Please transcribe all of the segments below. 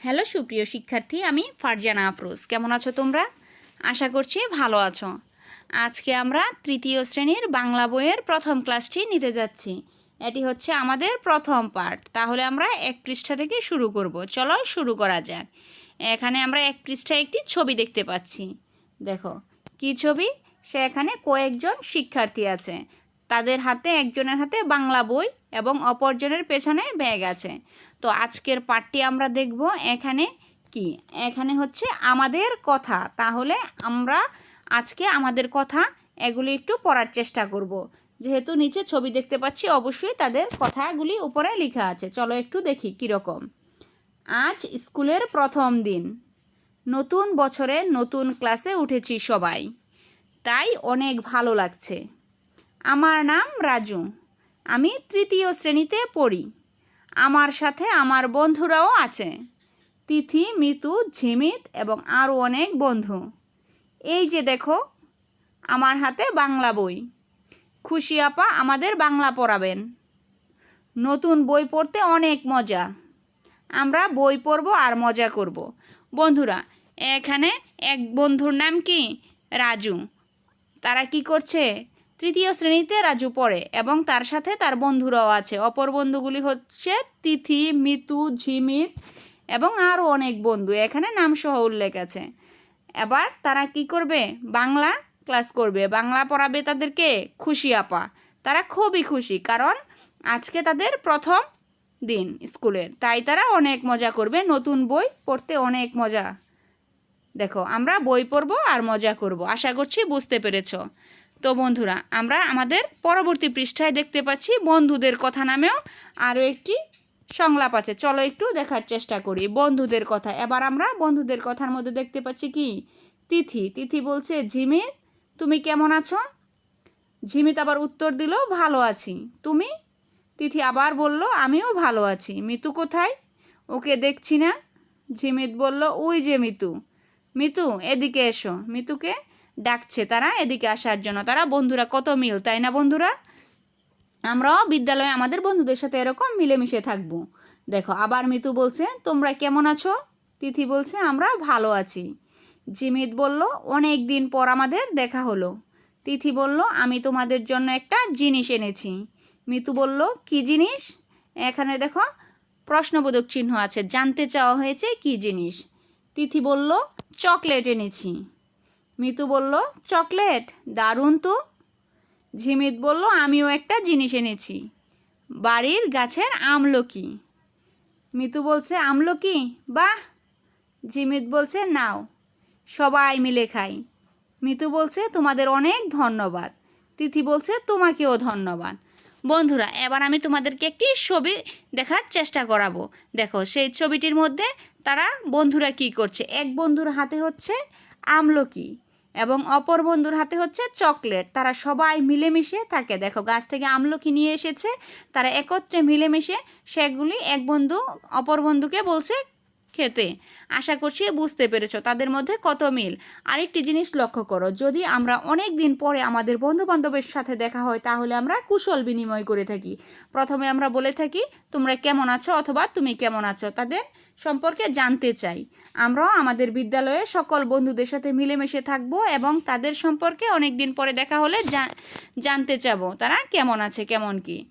Hello সুপ্রিয় শিক্ষার্থী, আমি ফারজানা আফরোজ। কেমন আছো তোমরা? আশা করছি ভালো আছো। আজকে আমরা তৃতীয় শ্রেণির বাংলা বইয়ের প্রথম ক্লাসটি নিতে যাচ্ছি। এটি হচ্ছে আমাদের প্রথম পার্ট তাহলে আমরা এক পৃষ্ঠা থেকে শুরু করব। চলো শুরু করা যাক। এখানে আমরা এক পৃষ্ঠায় একটি ছবি দেখতে পাচ্ছি। দেখো, কি ছবি? সে এখানে কয়েকজন শিক্ষার্থী আছে। তাদের হাতে, একজনের হাতে বাংলা বই এবং অপরজনের পেছনে ব্যাগ আছে তো আজকের পাঠটি আমরা দেখব এখানে কি? এখানে হচ্ছে আমাদের কথা। তাহলে আমরা আজকে আমাদের কথা এগুলি একটু পড়ার চেষ্টা করব। যেহেতু নিচে ছবি দেখতে পাচ্ছি, অবশ্যই তাদের কথাগুলি উপরে লেখা আছে। চলো একটু দেখি কীরকম আজ স্কুলের প্রথম দিন। নতুন বছরে নতুন ক্লাসে উঠেছি সবাই। তাই অনেক ভালো লাগছে। আমার নাম রাজু। আমি তৃতীয় শ্রেণীতে পড়ি। আমার সাথে আমার বন্ধুরাও আছে। তিথি, মিতু, ঝিমিত এবং আরও অনেক বন্ধু। এই যে দেখো, আমার হাতে বাংলা বই। খুশি আপা আমাদের বাংলা পড়াবেন। নতুন বই পড়তে অনেক মজা। আমরা বই পড়ব আর মজা করব। বন্ধুরা, এখানে এক বন্ধুর নাম কি? রাজু। তারা কি করছে? তৃতীয় শ্রেণীতে রাজু পড়ে এবং তার সাথে তার বন্ধুরাও আছে। অপর বন্ধুগুলি হচ্ছে তিথি, মিতু, ঝিমিত এবং আরও অনেক বন্ধু। এখানে নামসহ উল্লেখ আছে। এবার তারা কি করবে? বাংলা ক্লাস করবে। বাংলা পড়াবে তাদেরকে খুশি আপা। তারা খুবই খুশি কারণ আজকে তাদের প্রথম দিন স্কুলের। তাই তারা অনেক মজা করবে। নতুন বই পড়তে অনেক মজা। দেখো, আমরা বই পড়ব আর মজা করব। আশা করছি বুঝতে পেরেছ। তো বন্ধুরা, আমরা আমাদের পরবর্তী পৃষ্ঠায় দেখতে পাচ্ছি বন্ধুদের কথা নামেও আরও একটি সংলাপ আছে। চলো একটু দেখার চেষ্টা করি। বন্ধুদের কথা। এবার আমরা বন্ধুদের কথার মধ্যে দেখতে পাচ্ছি কি? তিথি। তিথি বলছে ঝিমিত তুমি কেমন আছো? ঝিমিত আবার উত্তর দিল, ভালো আছি। তুমি? তিথি আবার বলল, আমিও ভালো আছি। মিতু কোথায়? ওকে দেখছি না। ঝিমিত বলল, ওই যে মিতু। মিতু, এদিকে এসো। মিতুকে? ডাকছে তারা, এদিকে আসার জন্য। তারা, বন্ধুরা, কত মিল, তাই না বন্ধুরা? আমরাও বিদ্যালয়ে আমাদের বন্ধুদের সাথে এরকম মিলেমিশে থাকব। দেখো, আবার মিতু বলছে, তোমরা কেমন আছো? তিথি বলছে, আমরা ভালো আছি। জিমিত বলল, অনেক দিন পর আমাদের দেখা হলো। তিথি বলল, আমি তোমাদের জন্য একটা জিনিস এনেছি। মিতু বলল, কি জিনিস? এখানে দেখো, প্রশ্নবোধক চিহ্ন আছে, জানতে চাওয়া হয়েছে কি জিনিস? তিথি বলল, চকলেট এনেছি। মিতু বলল, চকলেট, দারুণ তো। ঝিমিত বলল, আমিও একটা জিনিস এনেছি, বাড়ির গাছের আমলকি। মিতু বলছে, আমলকি? বাহ! ঝিমিত বলছে, নাও, সবাই মিলে খাই। মিতু বলছে, তোমাদের অনেক ধন্যবাদ। তিথি বলছে, তোমাকেও ধন্যবাদ। বন্ধুরা, এবার আমি তোমাদেরকে একটি ছবি দেখার চেষ্টা করাবো। দেখো, সেই ছবিটির মধ্যে তারা বন্ধুরা কি করছে? এক বন্ধুর হাতে হচ্ছে আমলকি। এবং অপর বন্ধুর হাতে হচ্ছে চকলেট। তারা সবাই মিলেমিশে থাকে। দেখো, গাছ থেকে আমলকি নিয়ে এসেছে। তারা একত্রে মিলেমিশে সেগুলি এক বন্ধু অপর বন্ধুকে বলছে খেতে। আশা করছি বুঝতে পেরেছ তাদের মধ্যে কত মিল। আরেকটি জিনিস লক্ষ্য করো, যদি আমরা অনেক দিন পরে আমাদের বন্ধু বান্ধবের সাথে দেখা হয়, তাহলে আমরা কুশল বিনিময় করে থাকি। প্রথমে আমরা বলে থাকি, তোমরা কেমন আছো অথবা তুমি কেমন আছো? তাদের সম্পর্কে জানতে চাই। আমরাও আমাদের বিদ্যালয়ে সকল বন্ধুদের সাথে মিলেমিশে থাকব এবং তাদের সম্পর্কে অনেক দিন পরে দেখা হলে জানতে চাবো। তারা কেমন আছে, কেমন কি?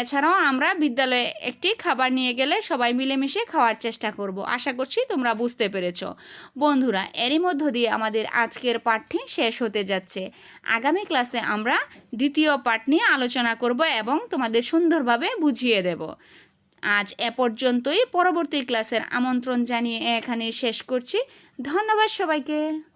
এছাড়াও আমরা বিদ্যালয়ে একটি খাবার নিয়ে গেলে সবাই মিলেমিশে খাওয়ার চেষ্টা করব। আশা করছি তোমরা বুঝতে পেরেছ। বন্ধুরা, এরই মধ্য দিয়ে আমাদের আজকের পাঠটি শেষ হতে যাচ্ছে। আগামী ক্লাসে আমরা দ্বিতীয় পাঠ নিয়ে আলোচনা করব এবং তোমাদের সুন্দরভাবে বুঝিয়ে দেব। আজ এ পর্যন্তই। পরবর্তী ক্লাসের আমন্ত্রণ জানিয়ে এখানে শেষ করছি। ধন্যবাদ সবাইকে।